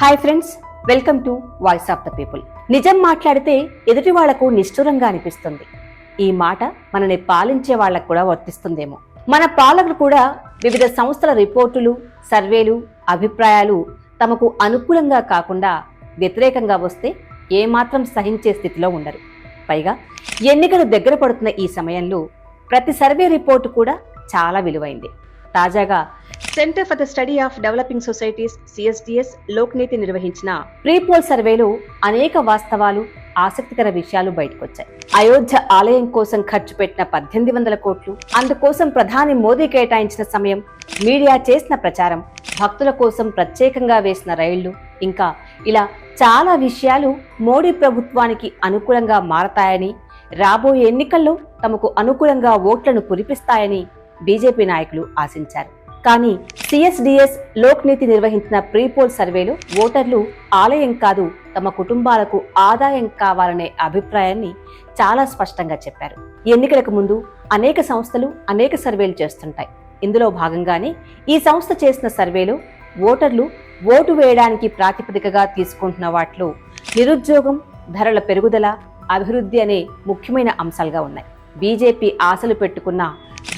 Hi friends welcome to voice of the people నిజం మాట్లాడితే ఎదుటి వాళ్ళకు నిష్ఠురంగా అనిపిస్తుంది. ఈ మాట మనని పాలించే వాళ్ళకు కూడా వర్తిస్తుందేమో. మన పాలకులు కూడా వివిధ సంస్థల రిపోర్టులు సర్వేలు అభిప్రాయాలు తమకు అనుకూలంగా కాకుండా వ్యతిరేకంగా వస్తే ఏమాత్రం సహించే స్థితిలో ఉండరు. పైగా ఎన్నికలు దగ్గర పడుతున్న ఈ సమయంలో ప్రతి సర్వే రిపోర్టు కూడా చాలా విలువైంది. తాజాగా centre for the study of developing societies CSDS Lokniti నిర్వహించిన ప్రీపోల్ సర్వేలో అనేక వాస్తవాలు ఆసక్తికర విషయాలు బయటకొచ్చాయి. అయోధ్య ఆలయం కోసం ఖర్చు పెట్టిన పద్దెనిమిది వందల కోట్లు అందుకోసం ప్రధాని మోదీ కేటాయించిన సమయం మీడియా చేసిన ప్రచారం భక్తుల కోసం ప్రత్యేకంగా వేసిన రైళ్ళు ఇంకా ఇలా చాలా విషయాలు మోడీ ప్రభుత్వానికి అనుకూలంగా మారతాయని రాబోయే ఎన్నికల్లో తమకు అనుకూలంగా ఓట్లను కురిపిస్తాయని బీజేపీ నాయకులు ఆశించారు. కానీ సిఎస్డిఎస్ లోక్నీతి నిర్వహించిన ప్రీపోల్ సర్వేలో ఓటర్లు ఆలయం కాదు తమ కుటుంబాలకు ఆదాయం కావాలనే అభిప్రాయాన్ని చాలా స్పష్టంగా చెప్పారు. ఎన్నికలకు ముందు అనేక సంస్థలు అనేక సర్వేలు చేస్తుంటాయి. ఇందులో భాగంగానే ఈ సంస్థ చేసిన సర్వేలో ఓటర్లు ఓటు వేయడానికి ప్రాతిపదికగా తీసుకుంటున్న వాటిలో నిరుద్యోగం ధరల పెరుగుదల అభివృద్ధి అనే ముఖ్యమైన అంశాలుగా ఉన్నాయి. బీజేపీ ఆశలు పెట్టుకున్న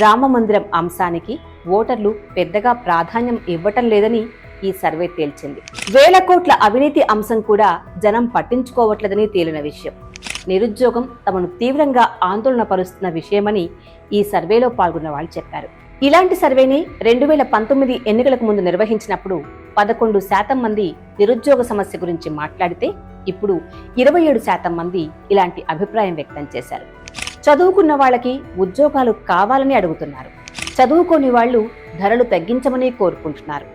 రామ మందిరం అంశానికి ఓటర్లు పెద్దగా ప్రాధాన్యం ఇవ్వటం లేదని ఈ సర్వే తేల్చింది. వేల కోట్ల అవినీతి అంశం కూడా జనం పట్టించుకోవట్లేదని తేలిన విషయం. నిరుద్యోగం తమను తీవ్రంగా ఆందోళన పరుస్తున్న విషయమని ఈ సర్వేలో పాల్గొన్న వాళ్ళు చెప్పారు. ఇలాంటి సర్వేని రెండు వేల పంతొమ్మిది ఎన్నికలకు ముందు నిర్వహించినప్పుడు పదకొండు శాతం మంది నిరుద్యోగ సమస్య గురించి మాట్లాడితే ఇప్పుడు ఇరవై ఏడు శాతం మంది ఇలాంటి అభిప్రాయం వ్యక్తం చేశారు. చదువుకున్న వాళ్ళకి ఉద్యోగాలు కావాలని అడుగుతున్నారు. చదువుకోని వాళ్ళు ధరలు తగ్గించమని కోరుకుంటున్నారు.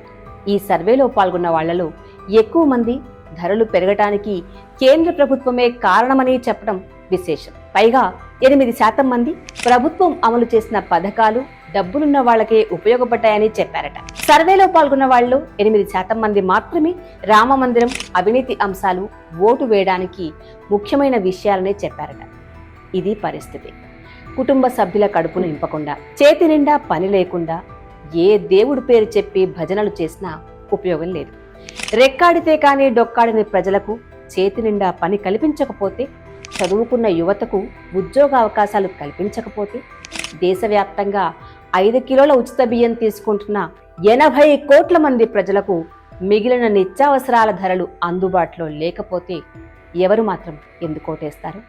ఈ సర్వేలో పాల్గొన్న వాళ్ళలో ఎక్కువ మంది ధరలు పెరగటానికి కేంద్ర ప్రభుత్వమే కారణమని చెప్పడం విశేషం. పైగా ఎనిమిది శాతం మంది ప్రభుత్వం అమలు చేసిన పథకాలు డబ్బులున్న వాళ్ళకే ఉపయోగపడ్డాయని చెప్పారట. సర్వేలో పాల్గొన్న వాళ్ళు ఎనిమిది శాతం మంది మాత్రమే రామ మందిరం అవినీతి అంశాలు ఓటు వేయడానికి ముఖ్యమైన విషయాలనే చెప్పారట. ఇది పరిస్థితి. కుటుంబ సభ్యుల కడుపును నింపకుండా చేతి నిండా పని లేకుండా ఏ దేవుడి పేరు చెప్పి భజనలు చేసినా ఉపయోగం లేదు. రెక్కాడితే కానీ డొక్కాడిన ప్రజలకు చేతి నిండా పని కల్పించకపోతే చదువుకున్న యువతకు ఉద్యోగ అవకాశాలు కల్పించకపోతే దేశవ్యాప్తంగా ఐదు కిలోల ఉచిత బియ్యం తీసుకుంటున్న ఎనభై కోట్ల మంది ప్రజలకు మిగిలిన నిత్యావసరాల ధరలు అందుబాటులో లేకపోతే ఎవరు మాత్రం ఎందుకోటేస్తారు